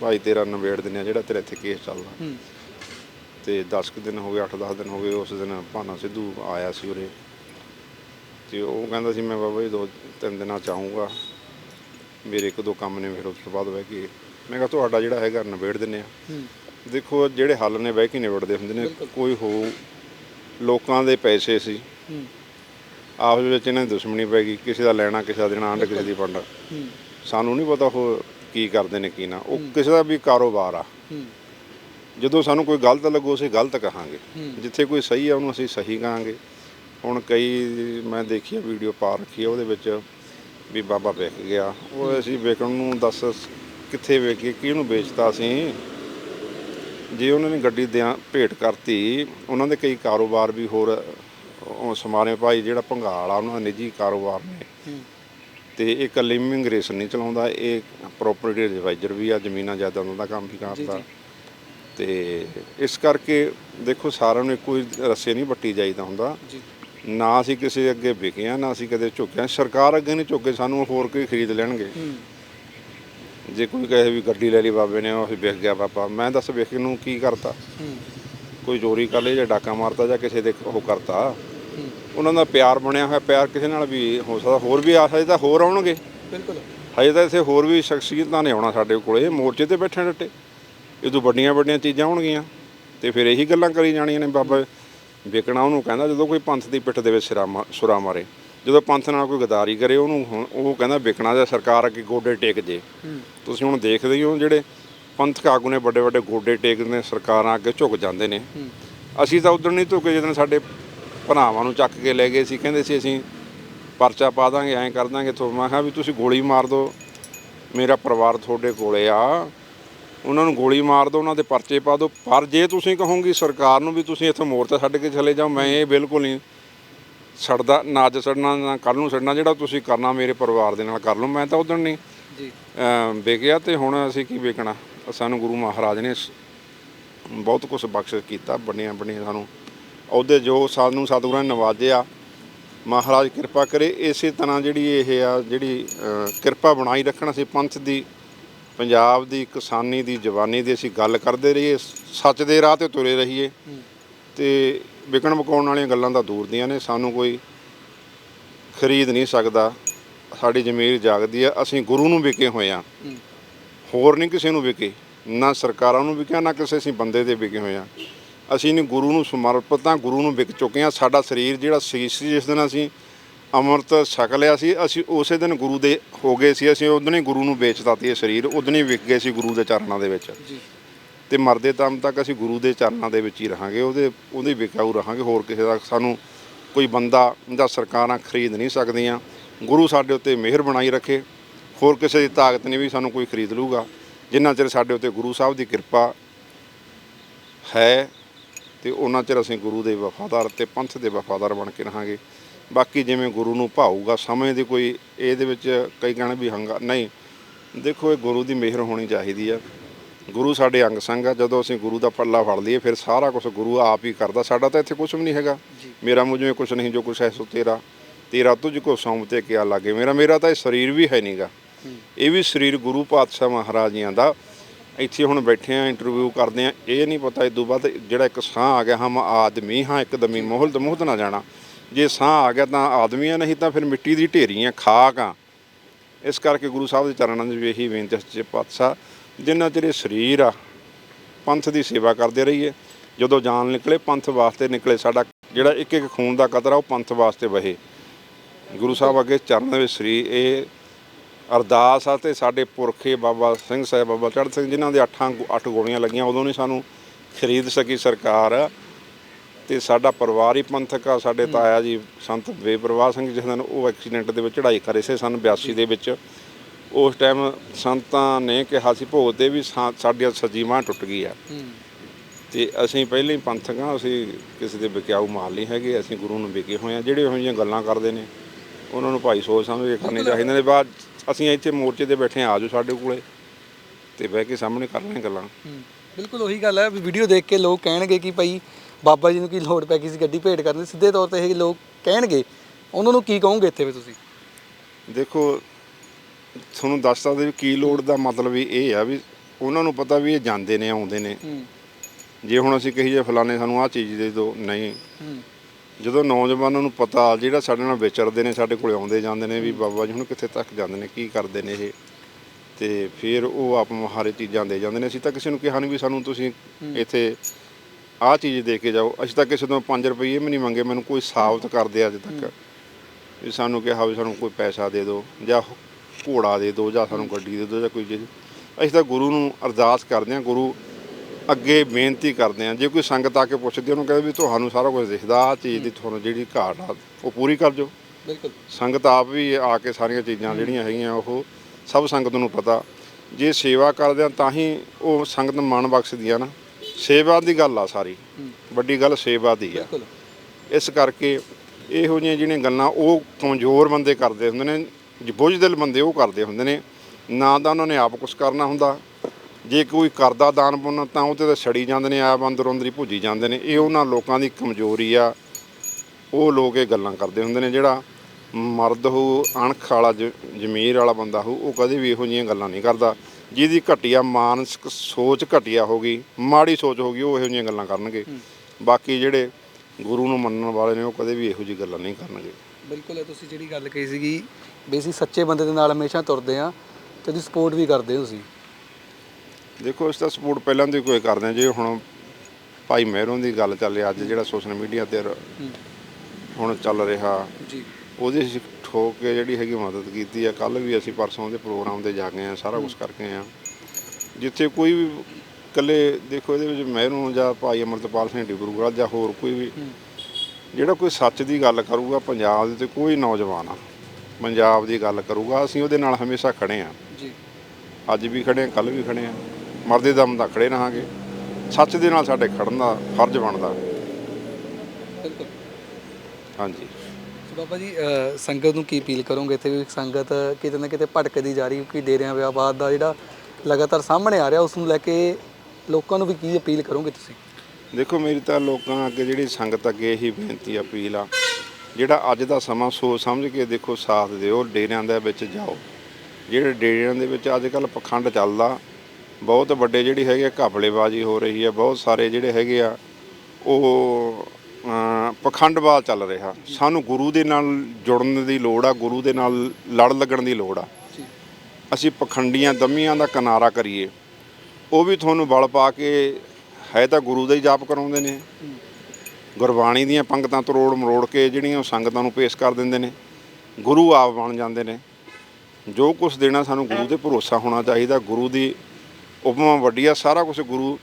ਭਾਈ ਤੇਰਾ ਨਿਬੇੜ ਦਿੰਦੇ ਹਾਂ ਜਿਹੜਾ ਤੇਰੇ ਇੱਥੇ ਕੇਸ ਚੱਲਦਾ। ਤੇ 10 ਕੁ ਦਿਨ ਹੋ ਗਏ 8-10 ਦਿਨ ਹੋ ਗਏ ਉਸ ਦਿਨ ਭਾਨਾ ਸਿੱਧੂ ਆਇਆ ਸੀ ਉਰੇ। ਤੇ ਉਹ ਕਹਿੰਦਾ ਸੀ ਮੈਂ ਬਾਬਾ ਜੀ ਦੋ ਤਿੰਨ ਦਿਨਾਂ ਚ ਆਊਂਗਾ। ਮੇਰੇ ਇੱਕ ਦੋ ਕੰਮ ਨੇ ਫਿਰ ਉਸ ਤੋਂ ਬਾਅਦ ਬਹਿ ਕੇ ਮੈਂ ਕਿਹਾ ਤੁਹਾਡਾ ਜਿਹੜਾ ਹੈਗਾ ਨਿਬੇੜ ਦਿੰਨੇ ਆ ਹੂੰ। ਦੇਖੋ ਜਿਹੜੇ ਹੱਲ ਨੇ ਬਹਿ ਕੇ ਨਿਬੜਦੇ ਹੁੰਦੇ ਨੇ। ਕੋਈ ਹੋ ਲੋਕਾਂ ਦੇ ਪੈਸੇ ਸੀ। ਆਪਸ ਵਿੱਚ ਇਹਨਾਂ ਦੀ ਦੁਸ਼ਮਣੀ ਪੈ ਗਈ ਕਿਸੇ ਦਾ ਲੈਣਾ ਕਿਸੇ ਦਾ ਦੇਣਾ ਆਂਡ ਕਿਸੇ ਦੀ ਵੰਡ। ਸਾਨੂੰ ਨਹੀਂ ਪਤਾ ਉਹ ਕੀ ਕਰਦੇ ਨੇ ਕੀ ਨਾ। ਉਹ ਕਿਸੇ ਦਾ ਵੀ ਕਾਰੋਬਾਰ ਆ। ਜਦੋਂ ਸਾਨੂੰ ਕੋਈ ਗਲਤ ਲੱਗੂ ਅਸੀਂ ਗਲਤ ਕਹਾਂਗੇ। ਜਿੱਥੇ ਕੋਈ ਸਹੀ ਆ ਉਹਨੂੰ ਅਸੀਂ ਸਹੀ ਕਹਾਂਗੇ। ਹੁਣ ਕਈ ਮੈਂ ਦੇਖੀ ਆ ਵੀਡੀਓ ਪਾ ਰੱਖੀ ਆ ਉਹਦੇ ਵਿੱਚ ਵੀ ਬਾਬਾ ਵਿਕ ਗਿਆ। ਉਹ ਅਸੀਂ ਵਿਕਣ ਨੂੰ ਦੱਸ ਕਿੱਥੇ ਵੇਚੀ ਕਿਹਨੂੰ ਵੇਚਤਾ ਅਸੀਂ? ਜੇ ਉਹਨਾਂ ਨੇ ਗੱਡੀ ਦਿਆਂ ਭੇਟ ਕਰਤੀ ਉਹਨਾਂ ਦੇ ਕਈ ਕਾਰੋਬਾਰ ਵੀ ਹੋਰ ਉਹ ਸਮਾਰੇ ਭਾਈ ਜਿਹੜਾ ਭੰਗਾਲ ਆ ਉਹਨਾਂ ਦਾ ਨਿੱਜੀ ਕਾਰੋਬਾਰ ਨੇ। ਤੇ ਇਹ ਇਕੱਲੇ ਇਮੀਗ੍ਰੇਸ਼ਨ ਨਹੀਂ ਚਲਾਉਂਦਾ ਇਹ ਪ੍ਰਾਪਰਟੀ ਐਡਵਾਈਜ਼ਰ ਵੀ ਆ ਜ਼ਮੀਨਾਂ ਜਾਇਦਾਦਾਂ ਦਾ ਕੰਮ ਵੀ ਕਰਦਾ। ਤੇ ਇਸ ਕਰਕੇ ਦੇਖੋ ਸਾਰਿਆਂ ਨੂੰ ਇੱਕੋ ਹੀ ਰਸੇ ਨਹੀਂ ਵੱਟੀ ਜਾਈਦਾ ਹੁੰਦਾ। ਨਾ ਅਸੀਂ ਕਿਸੇ ਅੱਗੇ ਵਿਕੇ ਆ ਨਾ ਅਸੀਂ ਕਦੇ ਝੁਕੇ ਹਾਂ। ਸਰਕਾਰ ਅੱਗੇ ਨਹੀਂ ਝੁਕੇ ਸਾਨੂੰ ਹੋਰ ਕੋਈ ਖਰੀਦ ਲੈਣਗੇ। ਜੇ ਕੋਈ ਕਹੇ ਵੀ ਗੱਡੀ ਲੈ ਲਈ ਬਾਬੇ ਨੇ ਉਹ ਅਸੀਂ ਵਿਕ ਗਿਆ ਬਾਬਾ। ਮੈਂ ਦੱਸ ਵਿਕ ਨੂੰ ਕੀ ਕਰਤਾ? ਕੋਈ ਚੋਰੀ ਕਰ ਲਈ ਜਾਂ ਡਾਕਾ ਮਾਰਤਾ ਜਾਂ ਕਿਸੇ ਦੇ ਉਹ ਕਰਤਾ? ਉਹਨਾਂ ਦਾ ਪਿਆਰ ਬਣਿਆ ਹੋਇਆ ਪਿਆਰ ਕਿਸੇ ਨਾਲ ਵੀ ਹੋ ਸਕਦਾ ਹੋਰ ਵੀ ਆ ਸਕਦੇ ਤਾਂ ਹੋਰ ਆਉਣਗੇ। ਬਿਲਕੁਲ। ਹਜੇ ਤਾਂ ਇੱਥੇ ਹੋਰ ਵੀ ਸ਼ਖਸੀਅਤਾਂ ਨੇ ਆਉਣਾ ਸਾਡੇ ਕੋਲੇ ਮੋਰਚੇ ਤੇ ਬੈਠੇ ਡੱਟੇ ਇਹ ਤੋਂ ਵੱਡੀਆਂ ਵੱਡੀਆਂ ਚੀਜ਼ਾਂ ਹੋਣਗੀਆਂ ਤੇ ਫਿਰ ਇਹੀ ਗੱਲਾਂ ਕਰੀ ਜਾਣੀਆਂ ਨੇ ਬਾਬਾ। ਵਿਕਣਾ ਉਹਨੂੰ ਕਹਿੰਦਾ ਜਦੋਂ ਕੋਈ ਪੰਥ ਦੀ ਪਿੱਠ ਦੇ ਵਿੱਚ ਸਿਰਾ ਸੁਰਾ ਮਾਰੇ ਜਦੋਂ ਪੰਥ ਨਾਲ ਕੋਈ ਗਦਾਰੀ ਕਰੇ ਉਹਨੂੰ ਹੁਣ ਉਹ ਕਹਿੰਦਾ ਵਿਕਣਾ ਜਾਂ ਸਰਕਾਰ ਅੱਗੇ ਗੋਡੇ ਟੇਕ ਜੇ। ਤੁਸੀਂ ਹੁਣ ਦੇਖਦੇ ਹੀ ਹੋ ਜਿਹੜੇ ਪੰਥਕ ਆਗੂ ਨੇ ਵੱਡੇ ਵੱਡੇ ਗੋਡੇ ਟੇਕਦੇ ਨੇ ਸਰਕਾਰਾਂ ਅੱਗੇ ਝੁਕ ਜਾਂਦੇ ਨੇ। ਅਸੀਂ ਤਾਂ ਉਦੋਂ ਨਹੀਂ ਝੁਕੇ ਜਦੋਂ ਸਾਡੇ ਭਰਾਵਾਂ ਨੂੰ ਚੱਕ ਕੇ ਲੈ ਗਏ ਸੀ। ਕਹਿੰਦੇ ਸੀ ਅਸੀਂ ਪਰਚਾ ਪਾ ਦਾਂਗੇ ਐਂ ਕਰ ਦਾਂਗੇ ਤੋਂ ਮੈਂ ਕਿਹਾ ਵੀ ਤੁਸੀਂ ਗੋਲੀ ਮਾਰ ਦਿਓ। ਮੇਰਾ ਪਰਿਵਾਰ ਤੁਹਾਡੇ ਕੋਲੇ ਆ। ਉਹਨਾਂ ਨੂੰ ਗੋਲੀ ਮਾਰ ਦਿਓ ਉਹਨਾਂ ਦੇ ਪਰਚੇ ਪਾ ਦਿਓ। ਪਰ ਜੇ ਤੁਸੀਂ ਕਹੋਗੇ ਸਰਕਾਰ ਨੂੰ ਵੀ ਤੁਸੀਂ ਇੱਥੋਂ ਮੋਰਚਾ ਛੱਡ ਕੇ ਚਲੇ ਜਾਓ ਮੈਂ ਇਹ ਬਿਲਕੁਲ ਨਹੀਂ ਛੱਡਦਾ ਨਾ ਅੱਜ ਛੱਡਣਾ ਨਾ ਕੱਲ ਨੂੰ ਛੱਡਣਾ। ਜਿਹੜਾ ਤੁਸੀਂ ਕਰਨਾ ਮੇਰੇ ਪਰਿਵਾਰ ਦੇ ਨਾਲ ਕਰ ਲਓ। ਮੈਂ ਤਾਂ ਉਦੋਂ ਨਹੀਂ ਜੀ। ਵਿਕਿਆ ਤੇ ਹੁਣ ਅਸੀਂ ਕੀ ਵੇਖਣਾ ਸਾਨੂੰ ਗੁਰੂ ਮਹਾਰਾਜ ਨੇ ਬਹੁਤ ਕੁਝ ਬਖਸ਼ਿਸ਼ ਕੀਤਾ। ਵੱਡੀਆਂ ਵੱਡੀਆਂ ਸਾਨੂੰ ਉਹਦੇ ਜੋ ਸਾਨੂੰ ਸਤਿਗੁਰਾਂ ਨੇ ਨਵਾਜਿਆ, ਮਹਾਰਾਜ ਕਿਰਪਾ ਕਰੇ, ਇਸੇ ਤਰ੍ਹਾਂ ਜਿਹੜੀ ਇਹ ਆ, ਜਿਹੜੀ ਕਿਰਪਾ ਬਣਾਈ ਰੱਖਣਾ ਸੀ ਪੰਥ ਦੀ, ਪੰਜਾਬ ਦੀ, ਕਿਸਾਨੀ ਦੀ, ਜਵਾਨੀ ਦੀ ਅਸੀਂ ਗੱਲ ਕਰਦੇ ਰਹੀਏ, ਸੱਚ ਦੇ ਰਾਹ ਤੇ ਤੁਰੇ ਰਹੀਏ। ਤੇ ਵਿਕਣ ਵਿਕਾਉਣ ਵਾਲੀਆਂ ਗੱਲਾਂ ਤਾਂ ਦੂਰ ਦੀਆਂ ਨੇ, ਸਾਨੂੰ ਕੋਈ ਖਰੀਦ ਨਹੀਂ ਸਕਦਾ, ਸਾਡੀ ਜ਼ਮੀਰ ਜਾਗਦੀ ਆ, ਅਸੀਂ ਗੁਰੂ ਨੂੰ ਵਿਕੇ ਹੋਏ ਆ। ਹੋਰ ਨਹੀਂ ਕਿਸੇ ਨੂੰ ਵਿਕੇ, ਨਾ ਸਰਕਾਰਾਂ ਨੂੰ ਵਿਕਿਆ, ਨਾ ਕਿਸੇ ਅਸੀਂ ਬੰਦੇ ਦੇ ਵਿਕੇ ਹੋਏ ਆ। ਅਸੀਂ ਨਹੀਂ ਗੁਰੂ ਨੂੰ ਸਮਰਪਿਤ ਆ ਗੁਰੂ ਨੂੰ ਵਿਕ ਚੁੱਕੇ ਆ ਸਾਡਾ ਸਰੀਰ ਜਿਹੜਾ ਸੀਸ ਸੀ ਜਿਸ ਦਿਨ ਅਸੀਂ ਅੰਮ੍ਰਿਤ ਛਕ ਲਿਆ ਸੀ ਅਸੀਂ ਉਸੇ ਦਿਨ ਗੁਰੂ ਦੇ ਹੋ ਗਏ ਸੀ। ਅਸੀਂ ਉਦੋਂ ਹੀ ਗੁਰੂ ਨੂੰ ਵੇਚਤਾ ਤੀ ਇਹ ਸਰੀਰ ਉਦੋਂ ਹੀ ਵਿਕ ਗਏ ਸੀ ਗੁਰੂ ਦੇ ਚਰਨਾਂ ਦੇ ਵਿੱਚ। ਤੇ ਮਰਦੇ ਦਮ ਤੱਕ ਅਸੀਂ ਗੁਰੂ ਦੇ ਚਰਨਾਂ ਦੇ ਵਿੱਚ ਹੀ ਰਹਾਂਗੇ ਉਹਦੇ ਉਹਦੇ ਵਿਕਾਊ ਰਹਾਂਗੇ। ਹੋਰ ਕਿਸੇ ਦਾ ਸਾਨੂੰ ਕੋਈ ਬੰਦਾ ਜਾਂ ਸਰਕਾਰਾਂ ਖਰੀਦ ਨਹੀਂ ਸਕਦੀਆਂ। ਗੁਰੂ ਸਾਡੇ ਉੱਤੇ ਮਿਹਰ ਬਣਾਈ ਰੱਖੇ। ਹੋਰ ਕਿਸੇ ਦੀ ਤਾਕਤ ਨਹੀਂ ਵੀ ਸਾਨੂੰ ਕੋਈ ਖਰੀਦ ਲੂਗਾ ਜਿੰਨਾ ਚਿਰ ਸਾਡੇ ਉੱਤੇ ਗੁਰੂ ਸਾਹਿਬ ਦੀ ਕਿਰਪਾ ਹੈ ਤੇ ਉਹਨਾਂ ਚਿਰ ਅਸੀਂ ਗੁਰੂ ਦੇ ਵਫਾਦਾਰ ਤੇ ਪੰਥ ਦੇ ਵਫਾਦਾਰ ਬਣ ਕੇ ਰਹਾਂਗੇ। ਬਾਕੀ ਜਿਵੇਂ ਗੁਰੂ ਨੂੰ ਭਾਊਗਾ ਸਮੇਂ ਦੀ ਕੋਈ ਇਹਦੇ ਵਿੱਚ ਕਈ ਕਹਿਣ ਵੀ ਹੰਗਾ ਨਹੀਂ ਦੇਖੋ ਇਹ ਗੁਰੂ ਦੀ ਮਿਹਰ ਹੋਣੀ ਚਾਹੀਦੀ ਆ। ਗੁਰੂ ਸਾਡੇ ਅੰਗ ਸੰਗ ਆ ਜਦੋਂ ਅਸੀਂ ਗੁਰੂ ਦਾ ਪੱਲਾ ਫੜ ਲਈਏ ਫਿਰ ਸਾਰਾ ਕੁਝ ਗੁਰੂ ਆਪ ਹੀ ਕਰਦਾ। ਸਾਡਾ ਤਾਂ ਇੱਥੇ ਕੁਝ ਵੀ ਨਹੀਂ ਹੈਗਾ। ਮੇਰਾ ਮੁਝ ਕੁਝ ਨਹੀਂ ਜੋ ਕੁਛ ਹੈ ਸੋ ਤੇਰਾ। ਤੇਰਾ ਤੁਝ ਕੋ ਸੌਂਪ ਤੇ ਕਿਆ ਲਾਗੇ? ਮੇਰਾ ਮੇਰਾ ਤਾਂ ਇਹ ਸਰੀਰ ਵੀ ਹੈ ਨਹੀਂਗਾ ਇਹ ਵੀ ਸਰੀਰ ਗੁਰੂ ਪਾਤਸ਼ਾਹ ਮਹਾਰਾਜ ਜੀਆਂ ਦਾ ਇੱਥੇ ਹੁਣ ਬੈਠੇ ਆ ਇੰਟਰਵਿਊ ਕਰਦੇ ਆ, ਇਹ ਨਹੀਂ ਪਤਾ ਇਸ ਤੋਂ ਬਾਅਦ ਜਿਹੜਾ ਇੱਕ ਸਾਹ ਆ ਗਿਆ, ਹਮ ਆਦਮੀ ਹਾਂ ਇੱਕ ਦਮੀ ਮੋਹਲ ਦਮੋਹਤ ਨਾ ਜਾਣਾ। ਜੇ ਸਾਹ ਆ ਗਿਆ ਤਾਂ ਆਦਮੀ ਆ, ਨਹੀਂ ਤਾਂ ਫਿਰ ਮਿੱਟੀ ਦੀ ਢੇਰੀ ਆ, ਖਾਕ ਆ। ਇਸ ਕਰਕੇ ਗੁਰੂ ਸਾਹਿਬ ਦੇ ਚਰਨਾਂ ਦੇ ਵਿੱਚ ਇਹੀ ਬੇਨਤੀ ਹੈ ਸੱਚੇ ਪਾਤਸ਼ਾਹ, ਜਿੰਨਾ ਚਿਰ ਸਰੀਰ ਆ, ਪੰਥ ਦੀ ਸੇਵਾ ਕਰਦੇ ਰਹੀਏ। ਜਦੋਂ ਜਾਨ ਨਿਕਲੇ, ਪੰਥ ਵਾਸਤੇ ਨਿਕਲੇ, ਸਾਡਾ ਜਿਹੜਾ ਇੱਕ ਇੱਕ ਖੂਨ ਦਾ ਕਤਰਾ, ਉਹ ਪੰਥ ਵਾਸਤੇ ਵਹੇ। ਗੁਰੂ ਸਾਹਿਬ ਅੱਗੇ ਚਰਨ ਦੇ ਵਿੱਚ ਸ੍ਰੀ ਇਹ ਅਰਦਾਸ ਆ ਤੇ ਸਾਡੇ ਪੁਰਖੇ ਬਾਬਾ ਸਿੰਘ ਸਾਹਿਬ ਬਾਬਾ ਚੜ੍ਹ ਸਿੰਘ ਜਿਨ੍ਹਾਂ ਦੇ ਅੱਠਾਂ ਅੱਠ ਗੋਲੀਆਂ ਲੱਗੀਆਂ ਉਦੋਂ ਨਹੀਂ ਸਾਨੂੰ ਖਰੀਦ ਸਕੀ ਸਰਕਾਰ। ਤੇ ਸਾਡਾ ਪਰਿਵਾਰ ਹੀ ਪੰਥਕ ਆ ਸਾਡੇ ਤਾਇਆ ਜੀ ਸੰਤ ਬੇਪਰਵਾਹ ਸਿੰਘ ਜਿਸ ਦਿਨ ਉਹ ਐਕਸੀਡੈਂਟ ਦੇ ਵਿੱਚ ਚੜ੍ਹਾਈ ਕਰੇ ਸੀ ਸਨ 82 ਦੇ ਵਿੱਚ। ਉਸ ਟਾਈਮ ਸੰਤਾਂ ਨੇ ਕਿਹਾ ਸੀ ਭੋਗ ਤੇ ਵੀ ਸਾ- ਸਾਡੀ ਸੱਜੀ ਬਾਂਹ ਟੁੱਟ ਗਈ ਆ ਤੇ ਅਸੀਂ ਪਹਿਲਾਂ ਹੀ ਪੰਥਕ ਆ ਅਸੀਂ ਕਿਸੇ ਦੇ ਵਿਕਿਆਊ ਮਾਲ ਨਹੀਂ ਹੈਗੇ ਅਸੀਂ ਗੁਰੂ ਨੂੰ ਵਿਕੇ ਹੋਏ ਆ ਜਿਹੜੇ ਜਿਹੀਆਂ ਗੱਲਾਂ ਕਰਦੇ ਨੇ ਉਹਨਾਂ ਨੂੰ ਭਾਈ ਸੋਚ ਸਮਝ ਕੇ ਕਰਨੀ ਚਾਹੀਦੀਆਂ ਨੇ। ਬਾਅਦ ਅਸੀਂ ਇੱਥੇ ਮੋਰਚੇ ਤੇ ਬੈਠੇ ਆ ਆਜੋ ਸਾਡੇ ਕੋਲੇ ਤੇ ਬਹਿ ਕੇ ਸਾਹਮਣੇ ਕਰ ਲੈਣੇ ਗੱਲਾਂ। ਬਿਲਕੁਲ ਉਹੀ ਗੱਲ ਹੈ ਵੀ ਵੀਡੀਓ ਦੇਖ ਕੇ ਲੋਕ ਕਹਿਣਗੇ ਕਿ ਭਾਈ ਬਾਬਾ ਜੀ ਨੂੰ ਕੀ ਲੋੜ ਪੈ ਗਈ ਸੀ ਗੱਡੀ ਭੇਟ ਕਰਨ ਦੀ? ਸਿੱਧੇ ਤੌਰ ਤੇ ਇਹ ਲੋਕ ਕਹਿਣਗੇ। ਉਹਨਾਂ ਨੂੰ ਕੀ ਕਹੋਗੇ ਇੱਥੇ ਵੀ ਤੁਸੀਂ? ਦੇਖੋ ਤੁਹਾਨੂੰ ਦੱਸ ਸਕਦੇ ਵੀ ਕੀ ਲੋੜ ਦਾ ਮਤਲਬ ਵੀ ਇਹ ਆ ਵੀ ਉਹਨਾਂ ਨੂੰ ਪਤਾ ਵੀ ਇਹ ਜਾਂਦੇ ਨੇ ਆਉਂਦੇ ਨੇ। ਜੇ ਹੁਣ ਅਸੀਂ ਕਹੀਏ ਫਲਾਣੇ ਸਾਨੂੰ ਆਹ ਚੀਜ਼ ਦੇ ਦਿਓ ਨਹੀਂ। ਜਦੋਂ ਨੌਜਵਾਨਾਂ ਨੂੰ ਪਤਾ ਜਿਹੜਾ ਸਾਡੇ ਨਾਲ ਵਿਚਰਦੇ ਨੇ ਸਾਡੇ ਕੋਲੇ ਆਉਂਦੇ ਜਾਂਦੇ ਨੇ ਵੀ ਬਾਬਾ ਜੀ ਹੁਣ ਕਿੱਥੇ ਤੱਕ ਜਾਂਦੇ ਨੇ ਕੀ ਕਰਦੇ ਨੇ ਇਹ? ਤੇ ਫਿਰ ਉਹ ਆਪ ਮੁਹਾਰੇ ਚੀਜ਼ਾਂ ਦੇ ਜਾਂਦੇ ਨੇ। ਅਸੀਂ ਤਾਂ ਕਿਸੇ ਨੂੰ ਕਿਹਾ ਨਹੀਂ ਵੀ ਸਾਨੂੰ ਤੁਸੀਂ ਇੱਥੇ ਆਹ ਚੀਜ਼ ਦੇ ਕੇ ਜਾਓ। ਅਸੀਂ ਤਾਂ ਕਿਸੇ ਤੋਂ 5 ਰੁਪਏ ਵੀ ਨਹੀਂ ਮੰਗੇ ਮੈਨੂੰ ਕੋਈ ਸਾਬਤ ਕਰਦੇ ਅੱਜ ਤੱਕ। ਵੀ ਸਾਨੂੰ ਕਿਹਾ ਵੀ ਸਾਨੂੰ ਕੋਈ ਪੈਸਾ ਦੇ ਦਿਓ ਜਾਂ ਘੋੜਾ ਦੇ ਦਿਓ ਜਾਂ ਸਾਨੂੰ ਗੱਡੀ ਦੇ ਦਿਓ ਜਾਂ ਕੋਈ ਚੀਜ਼। ਅਸੀਂ ਤਾਂ ਗੁਰੂ ਨੂੰ ਅਰਦਾਸ ਕਰਦੇ ਹਾਂ ਗੁਰੂ ਅੱਗੇ ਬੇਨਤੀ ਕਰਦੇ ਹਾਂ ਜੇ ਕੋਈ ਸੰਗਤ ਆ ਕੇ ਪੁੱਛਦੀ ਉਹਨੂੰ ਕਹਿੰਦੇ ਵੀ ਤੁਹਾਨੂੰ ਸਾਰਾ ਕੁਝ ਦਿਖਦਾ ਆ ਚੀਜ਼ ਦੀ ਤੁਹਾਨੂੰ ਜਿਹੜੀ ਘਾਟ ਆ ਉਹ ਪੂਰੀ ਕਰ ਜੋ ਬਿਲਕੁਲ। ਸੰਗਤ ਆਪ ਵੀ ਆ ਕੇ ਸਾਰੀਆਂ ਚੀਜ਼ਾਂ ਜਿਹੜੀਆਂ ਹੈਗੀਆਂ ਉਹ ਸਭ ਸੰਗਤ ਨੂੰ ਪਤਾ। ਜੇ ਸੇਵਾ ਕਰਦੇ ਆ ਤਾਂ ਹੀ ਉਹ ਸੰਗਤ ਮਨ ਬਖਸ਼ਦੀ ਆ ਨਾ। ਸੇਵਾ ਦੀ ਗੱਲ ਆ ਸਾਰੀ। ਵੱਡੀ ਗੱਲ ਸੇਵਾ ਦੀ ਆ। ਬਿਲਕੁਲ। ਇਸ ਕਰਕੇ ਇਹੋ ਜਿਹੀਆਂ ਜਿਹੜੀਆਂ ਗੱਲਾਂ ਉਹ ਕਮਜ਼ੋਰ ਬੰਦੇ ਕਰਦੇ ਹੁੰਦੇ ਨੇ ਬੁੱਝਦਿਲ ਬੰਦੇ ਉਹ ਕਰਦੇ ਹੁੰਦੇ ਨੇ। ਨਾ ਤਾਂ ਉਹਨਾਂ ਨੇ ਆਪ ਕੁਝ ਕਰਨਾ ਹੁੰਦਾ। ਜੇ ਕੋਈ ਕਰਦਾ ਦਾਨ ਪੁੰਨ ਤਾਂ ਉਹ ਤੇ ਤਾਂ ਛੜੀ ਜਾਂਦੇ ਨੇ ਆਪ ਅੰਦਰੋਂ ਅੰਦਰੀ ਭੁੱਜੀ ਜਾਂਦੇ ਨੇ। ਇਹ ਉਹਨਾਂ ਲੋਕਾਂ ਦੀ ਕਮਜ਼ੋਰੀ ਆ। ਉਹ ਲੋਕ ਇਹ ਗੱਲਾਂ ਕਰਦੇ ਹੁੰਦੇ ਨੇ ਜਿਹੜਾ ਮਰਦ ਹੋ ਅਣਖ ਵਾਲਾ ਜ- ਜ਼ਮੀਰ ਵਾਲਾ ਬੰਦਾ ਹੋ ਉਹ ਕਦੇ ਵੀ ਇਹੋ ਜਿਹੀਆਂ ਗੱਲਾਂ ਨਹੀਂ ਕਰਦਾ। ਜਿਹਦੀ ਘਟੀਆ ਮਾਨਸਿਕ ਸੋਚ ਘਟੀਆ ਹੋ ਗਈ ਮਾੜੀ ਸੋਚ ਹੋ ਗਈ ਉਹ ਇਹੋ ਜਿਹੀਆਂ ਗੱਲਾਂ ਕਰਨਗੇ। ਬਾਕੀ ਜਿਹੜੇ ਗੁਰੂ ਨੂੰ ਮੰਨਣ ਵਾਲੇ ਨੇ ਉਹ ਕਦੇ ਵੀ ਇਹੋ ਜਿਹੀ ਗੱਲਾਂ ਨਹੀਂ ਕਰਨਗੇ। ਬਿਲਕੁਲ ਇਹ ਤੁਸੀਂ ਜਿਹੜੀ ਗੱਲ ਕਹੀ ਸੀਗੀ ਅਸੀਂ ਸੱਚੇ ਬੰਦੇ ਦੇ ਨਾਲ ਹਮੇਸ਼ਾ ਤੁਰਦੇ ਆ ਤੇ ਉਹਦੀ ਸਪੋਰਟ ਵੀ ਕਰਦੇ ਹੋ ਤੁਸੀਂ। ਦੇਖੋ ਇਸ ਦਾ ਸਪੋਰਟ ਪਹਿਲਾਂ ਹੀ ਕੋਈ ਕਰਦੇ ਹਾਂ ਜੇ ਹੁਣ ਭਾਈ ਮਹਿਰੋਂ ਦੀ ਗੱਲ ਚੱਲੇ ਅੱਜ ਜਿਹੜਾ ਸੋਸ਼ਲ ਮੀਡੀਆ ਤੇ ਰ- ਹੁਣ ਚੱਲ ਰਿਹਾ ਜੀ। ਉਹਦੀ ਅਸੀਂ ਠੋਕ ਕੇ ਜਿਹੜੀ ਹੈਗੀ ਮਦਦ ਕੀਤੀ ਆ। ਕੱਲ ਵੀ ਅਸੀਂ ਪਰਸੋਂ ਦੇ ਪ੍ਰੋਗਰਾਮ ਤੇ ਜਾ ਗਏ ਆ ਸਾਰਾ ਕੁਝ ਕਰਕੇ ਆਏ ਆ। ਜਿੱਥੇ ਕੋਈ ਵੀ ਇਕੱਲੇ ਦੇਖੋ ਇਹਦੇ ਵਿੱਚ ਮਹਿਰੋਂ ਜਾਂ ਭਾਈ ਅਮਰਤਪਾਲ ਸਿੰਘ ਡਿਬਰੂਗੜ੍ਹ ਜਾਂ ਹੋਰ ਕੋਈ ਵੀ ਜਿਹੜਾ ਕੋਈ ਸੱਚ ਦੀ ਗੱਲ ਕਰੂਗਾ ਪੰਜਾਬ ਦੇ ਤੇ ਕੋਈ ਨੌਜਵਾਨ ਆ ਪੰਜਾਬ ਦੀ ਗੱਲ ਕਰੂਗਾ ਅਸੀਂ ਉਹਦੇ ਨਾਲ ਹਮੇਸ਼ਾ ਖੜੇ ਆ। ਜੀ। ਅੱਜ ਵੀ ਖੜੇ ਆ ਕੱਲ ਵੀ ਖੜੇ ਆ। ਮਰਦੇ ਦਮ ਤੱਕ ਖੜੇ ਰਹਾਂਗੇ। ਸੱਚ ਦੇ ਨਾਲ ਸਾਡੇ ਖੜਨ ਦਾ ਫਰਜ਼ ਬਣਦਾ। ਬਿਲਕੁਲ। ਹਾਂਜੀ। ਸੋ ਬਾਬਾ ਜੀ ਅ, ਸੰਗਤ ਨੂੰ ਕੀ ਅਪੀਲ ਕਰੋਗੇ? ਇੱਥੇ ਵੀ ਸੰਗਤ ਕਿਤੇ ਨਾ ਕਿਤੇ ਭਟਕਦੀ ਜਾ ਰਹੀ ਕਿਉਂਕਿ ਡੇਰਿਆਂ ਵਿਆਹ ਦਾ ਜਿਹੜਾ ਲਗਾਤਾਰ ਸਾਹਮਣੇ ਆ ਰਿਹਾ ਉਸ ਨੂੰ ਲੈ ਕੇ ਲੋਕਾਂ ਨੂੰ ਵੀ ਕੀ ਅਪੀਲ ਕਰੋਗੇ ਤੁਸੀਂ? ਦੇਖੋ ਮੇਰੀ ਤਾਂ ਲੋਕਾਂ ਅੱਗੇ ਜਿਹੜੀ ਸੰਗਤ ਅੱਗੇ ਇਹੀ ਬੇਨਤੀ ਅਪੀਲ ਆ। ਜਿਹੜਾ ਅੱਜ ਦਾ ਸਮਾਂ ਸੋਚ ਸਮਝ ਕੇ ਦੇਖੋ ਸਾਥ ਦਿਓ ਡੇਰਿਆਂ ਦੇ ਵਿੱਚ ਜਾਓ। ਜਿਹੜੇ ਡੇਰਿਆਂ ਦੇ ਵਿੱਚ ਅੱਜ ਕੱਲ ਪਖੰਡ ਚੱਲਦਾ ਬਹੁਤ ਵੱਡੇ ਜਿਹੜੀ ਹੈਗੇ ਆ ਘਪਲੇਬਾਜ਼ੀ ਹੋ ਰਹੀ ਹੈ ਬਹੁਤ ਸਾਰੇ ਜਿਹੜੇ ਹੈਗੇ ਆ, ਉਹ ਪਖੰਡਵਾਦ ਚੱਲ ਰਿਹਾ। ਸਾਨੂੰ ਗੁਰੂ ਦੇ ਨਾਲ ਜੁੜਨ ਦੀ ਲੋੜ ਆ, ਗੁਰੂ ਦੇ ਨਾਲ ਲੜ ਲੱਗਣ ਦੀ ਲੋੜ ਆ। ਅਸੀਂ ਪਖੰਡੀਆਂ ਦਮੀਆਂ ਦਾ ਕਿਨਾਰਾ ਕਰੀਏ। ਉਹ ਵੀ ਤੁਹਾਨੂੰ ਬਲ ਪਾ ਕੇ ਹੈ ਤਾਂ ਗੁਰੂ ਦਾ ਹੀ ਜਾਪ ਕਰਾਉਂਦੇ ਨੇ। ਗੁਰਬਾਣੀ ਦੀਆਂ ਪੰਕਤਾਂ ਤਰੋੜ ਮਰੋੜ ਕੇ ਜਿਹੜੀਆਂ ਉਹ ਸੰਗਤਾਂ ਨੂੰ ਪੇਸ਼ ਕਰ ਦਿੰਦੇ ਨੇ। ਗੁਰੂ ਆਪ ਬਣ ਜਾਂਦੇ ਨੇ। ਜੋ ਕੁਝ ਦੇਣਾ ਸਾਨੂੰ ਗੁਰੂ ਤੇ ਭਰੋਸਾ ਹੋਣਾ ਚਾਹੀਦਾ, ਗੁਰੂ ਦੀ ਉਪਮਾ ਵੱਡੀ ਆ ਸਾਰਾ ਕੁਝ ਗੁਰੂ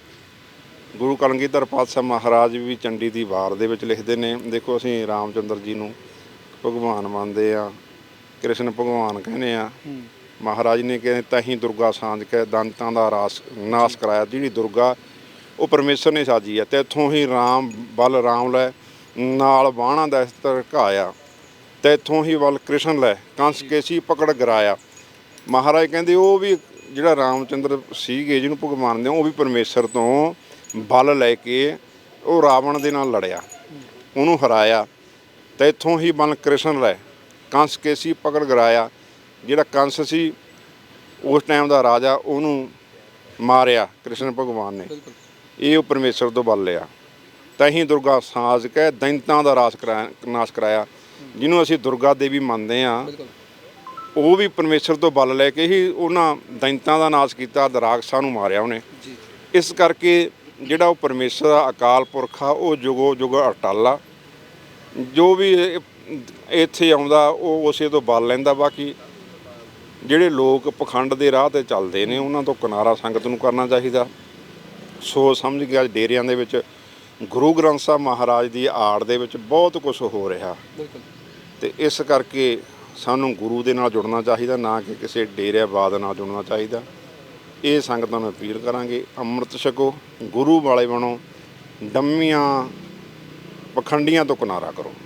ਗੁਰੂ ਕਲਗੀਧਰ ਪਾਤਸ਼ਾਹ ਮਹਾਰਾਜ ਵੀ ਚੰਡੀ ਦੀ ਵਾਰ ਦੇ ਵਿੱਚ ਲਿਖਦੇ ਨੇ। ਦੇਖੋ ਅਸੀਂ ਰਾਮਚੰਦਰ ਜੀ ਨੂੰ ਭਗਵਾਨ ਮੰਨਦੇ ਆ ਕ੍ਰਿਸ਼ਨ ਭਗਵਾਨ ਕਹਿੰਦੇ ਆ। ਹੂੰ। ਮਹਾਰਾਜ ਨੇ ਕਹਿੰਦੇ ਤਹੀਂ ਦੁਰਗਾ ਸਾਂਝ ਕੇ ਦੰਤਾਂ ਦਾ ਰਾਸ ਨਾਸ ਕਰਾਇਆ। ਜਿਹੜੀ ਦੁਰਗਾ ਉਹ ਪਰਮੇਸ਼ਰ ਨੇ ਸਾਜੀ ਹੈ ਤੇ ਇੱਥੋਂ ਹੀ ਰਾਮ ਬਲ ਰਾਮ ਲੈ ਨਾਲ ਬਾਣਾ ਦਾ ਅਸਤਰ ਘਾਇਆ ਤੇ ਇੱਥੋਂ ਹੀ ਬਲ ਕ੍ਰਿਸ਼ਨ ਲੈ ਕੰਸ ਕੇਸੀ ਪਕੜ ਗਰਾਇਆ। ਮਹਾਰਾਜ ਕਹਿੰਦੇ ਉਹ ਵੀ ਜਿਹੜਾ ਰਾਮਚੰਦਰ ਸੀਗੇ ਜਿਹਨੂੰ ਭਗਵਾਨ ਦੇ ਉਹ ਵੀ ਪਰਮੇਸ਼ਰ ਤੋਂ ਬਲ ਲੈ ਕੇ ਉਹ ਰਾਵਣ ਦੇ ਨਾਲ ਲੜਿਆ। ਉਹਨੂੰ ਹਰਾਇਆ। ਤੇ ਇੱਥੋਂ ਹੀ ਬਲ ਕ੍ਰਿਸ਼ਨ ਲੈ ਕੰਸ ਕੇਸੀ ਪਕੜ ਗਰਾਇਆ। ਜਿਹੜਾ ਕੰਸ ਸੀ ਉਸ ਟਾਈਮ ਦਾ ਰਾਜਾ ਉਹਨੂੰ ਮਾਰਿਆ ਕ੍ਰਿਸ਼ਨ ਭਗਵਾਨ ਨੇ। ਇਹ ਉਹ ਪਰਮੇਸ਼ਰ ਤੋਂ ਬਲ ਲਿਆ। ਤਾਂ ਹੀ ਦੁਰਗਾ ਸਾਜ ਕੇ ਦੈਂਤਾਂ ਦਾ ਰਾਸ ਕਰਾਇਆ ਨਾਸ਼ ਕਰਾਇਆ। ਜਿਹਨੂੰ ਅਸੀਂ ਦੁਰਗਾ ਦੇਵੀ ਮੰਨਦੇ ਆ ਉਹ ਵੀ ਪਰਮੇਸ਼ਰ ਤੋਂ ਬਲ ਲੈ ਕੇ ਹੀ ਉਹਨਾਂ ਦੈਂਤਾਂ ਦਾ ਨਾਸ਼ ਕੀਤਾ ਦਰਾਕਸਾਂ ਨੂੰ ਮਾਰਿਆ ਉਹਨੇ। ਇਸ ਕਰਕੇ ਜਿਹੜਾ ਉਹ ਪਰਮੇਸ਼ਰ ਆ, ਅਕਾਲ ਪੁਰਖ ਆ ਉਹ ਜੁਗੋ ਜੁਗ ਅਟਲ ਆ। ਜੋ ਵੀ ਇੱਥੇ ਆਉਂਦਾ ਉਹ ਉਸੇ ਤੋਂ ਬਲ ਲੈਂਦਾ। ਬਾਕੀ ਜਿਹੜੇ ਲੋਕ ਪਖੰਡ ਦੇ ਰਾਹ ਤੇ ਚੱਲਦੇ ਨੇ ਉਹਨਾਂ ਤੋਂ ਕਿਨਾਰਾ ਸੰਗਤ ਨੂੰ ਕਰਨਾ ਚਾਹੀਦਾ। ਸੋਚ ਸਮਝ ਅੱਜ ਡੇਰਿਆਂ ਦੇ ਵਿੱਚ ਗੁਰੂ ਗ੍ਰੰਥ ਸਾਹਿਬ ਮਹਾਰਾਜ ਦੀ ਆੜ ਦੇ ਵਿੱਚ ਬਹੁਤ ਕੁਝ ਹੋ ਰਿਹਾ। ਬਿਲਕੁਲ। ਤੇ ਇਸ ਕਰਕੇ ਸਾਨੂੰ ਗੁਰੂ ਦੇ ਨਾਲ ਜੁੜਨਾ ਚਾਹੀਦਾ, ਨਾ ਕਿ ਕਿਸੇ ਡੇਰਿਆਬਾਦ ਨਾਲ ਜੁੜਨਾ ਚਾਹੀਦਾ। ਇਹ ਸੰਗਤਾਂ ਨੂੰ ਅਪੀਲ ਕਰਾਂਗੇ, ਅੰਮ੍ਰਿਤ ਛਕੋ, ਗੁਰੂ ਵਾਲੇ ਬਣੋ, ਡੰਮੀਆਂ, ਪਖੰਡੀਆਂ ਤੋਂ ਕਿਨਾਰਾ ਕਰੋ।